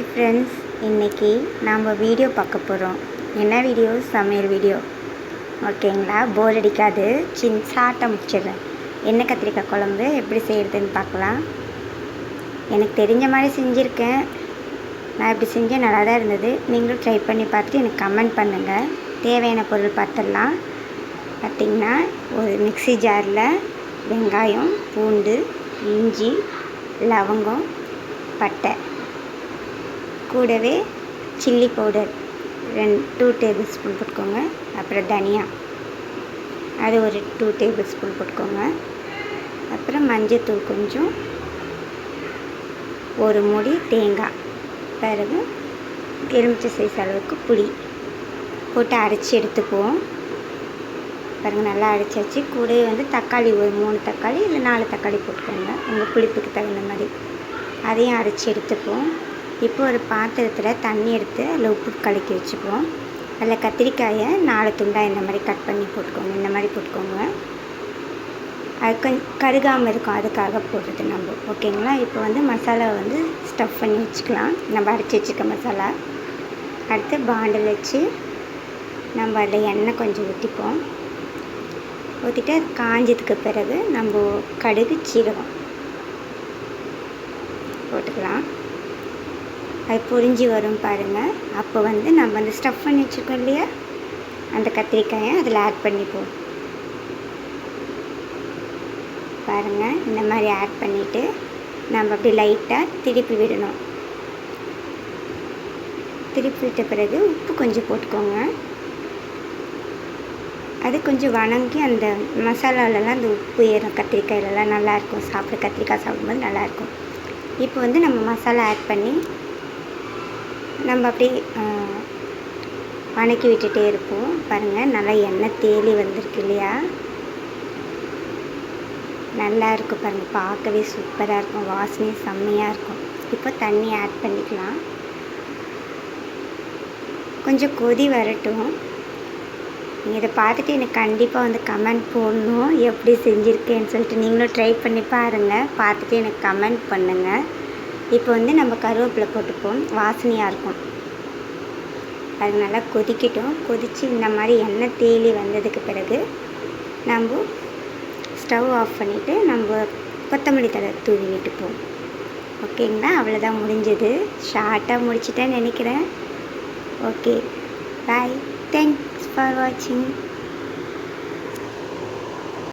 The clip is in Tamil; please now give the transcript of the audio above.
ஹாய் ஃப்ரெண்ட்ஸ் இன்றைக்கி நாம் வீடியோ பார்க்க போகிறோம் என்ன வீடியோ சமையல் வீடியோ ஓகேங்களா போர் அடிக்காது. சின் சாட்டை முடிச்சிடுறேன் எண்ணெய் கத்திரிக்காய் குழம்பு? எப்படி செய்கிறதுன்னு பார்க்கலாம். எனக்கு தெரிஞ்ச மாதிரி செஞ்சுருக்கேன். நான் இப்படி செஞ்சேன் நல்லா தான் இருந்தது. நீங்களும் ட்ரை பண்ணி பார்த்துட்டு எனக்கு கமெண்ட் பண்ணுங்கள் தேவையான பொருள் பார்த்துடலாம். பார்த்திங்கன்னா ஒரு மிக்ஸி ஜாரில் வெங்காயம் பூண்டு இஞ்சி லவங்கம் பட்டை. கூடவே சில்லி பவுடர் ரெண்டு டூ டேபிள் ஸ்பூன் போட்டுக்கோங்க. அப்புறம் தனியா அது ஒரு டூ டேபிள் ஸ்பூன் போட்டுக்கோங்க. அப்புறம் மஞ்சத்தூள் கொஞ்சம் ஒரு மூடி தேங்காய் பிறகு எலுமிச்சை சைஸ் அளவுக்கு புளி போட்டு அரைச்சி எடுத்துக்குவோம். பாருங்கள் நல்லா அரைச்சாச்சு. கூடவே வந்து தக்காளி ஒரு மூணு தக்காளி இல்லை நாலு தக்காளி போட்டுக்கோங்க. உங்கள் புளிப்புக்கு தகுந்த மாதிரி. அதையும் அரைச்சி எடுத்துக்குவோம். இப்போ ஒரு பாத்திரத்தில் தண்ணி எடுத்து அதில் உப்பு கலக்கி வச்சுக்குவோம். அதில் கத்திரிக்காயை நாலு துண்டாக இந்த மாதிரி கட் பண்ணி போட்டுக்கோங்க. இந்த மாதிரி போட்டுக்கோங்க. அது கொஞ்சம் கருகாமல் இருக்கும். அதுக்காக போடுறது நம்ம. ஓகேங்களா? இப்போ வந்து மசாலாவை வந்து ஸ்டஃப் பண்ணி வச்சுக்கலாம். நம்ம அரைச்சி வச்சுக்க மசாலா. அடுத்து பாண்டில் வச்சு நம்ம அதில் எண்ணெய் கொஞ்சம் ஊற்றிப்போம் ஊற்றிட்டு அது காஞ்சதுக்கு பிறகு நம்ம கடுகு சீரகம் போட்டுக்கலாம். அது பொறிஞ்சி வரும் பாருங்கள் அப்போ வந்து நம்ம அந்த ஸ்டஃப் பண்ணி வச்சுருக்கோம் இல்லையா? அந்த கத்திரிக்காயை அதில் ஆட் பண்ணிப்போம். பாருங்கள் இந்த மாதிரி ஆட் பண்ணிவிட்டு நம்ம அப்படி லைட்டாக திருப்பி விடணும். திருப்பி விட்ட பிறகு உப்பு கொஞ்சம் போட்டுக்கோங்க. அது கொஞ்சம் வணங்கி அந்த மசாலாலெலாம் அந்த உப்பு ஏறும் கத்திரிக்காயிலலாம் நல்லாயிருக்கும் சாப்பிட கத்திரிக்காய் சாப்பிடும்போது நல்லாயிருக்கும் இப்போ வந்து நம்ம மசாலா ஆட் பண்ணி நம்ம அப்படியே வணக்கி விட்டுட்டே இருப்போம். பாருங்கள் நல்லா எண்ணெய் தேலி வந்திருக்கு இல்லையா? நல்லா இருக்கும் பாருங்கள் பார்க்கவே சூப்பராக இருக்கும். வாசனையும் செம்மையாக இருக்கும். இப்போ தண்ணி ஆட் பண்ணிக்கலாம். கொஞ்சம் கொதி வரட்டும். நீங்கள் இதை பார்த்துட்டு எனக்கு கண்டிப்பாக வந்து கமெண்ட் போடணும். எப்படி செஞ்சுருக்கேன்னு சொல்லிட்டு நீங்களும் ட்ரை பண்ணி பாருங்கள் பார்த்துட்டு எனக்கு கமெண்ட் பண்ணுங்கள் இப்போ வந்து நம்ம கருவேப்பிலை போட்டுப்போம். வாசனையாக இருக்கும். அது நல்லா கொதிக்கட்டும். கொதித்து இந்த மாதிரி எண்ணெய் தேலி வந்ததுக்கு பிறகு நம்ம ஸ்டவ் ஆஃப் பண்ணிவிட்டு நம்ம கொத்தமல்லி தழை தூவி விட்டுப்போம். ஓகேங்களா? அவ்வளோதான் முடிஞ்சது. ஷார்ட்டாக முடிச்சிட்டேன்னு நினைக்கிறேன். ஓகே. பாய் தேங்க்ஸ் ஃபார் வாட்சிங்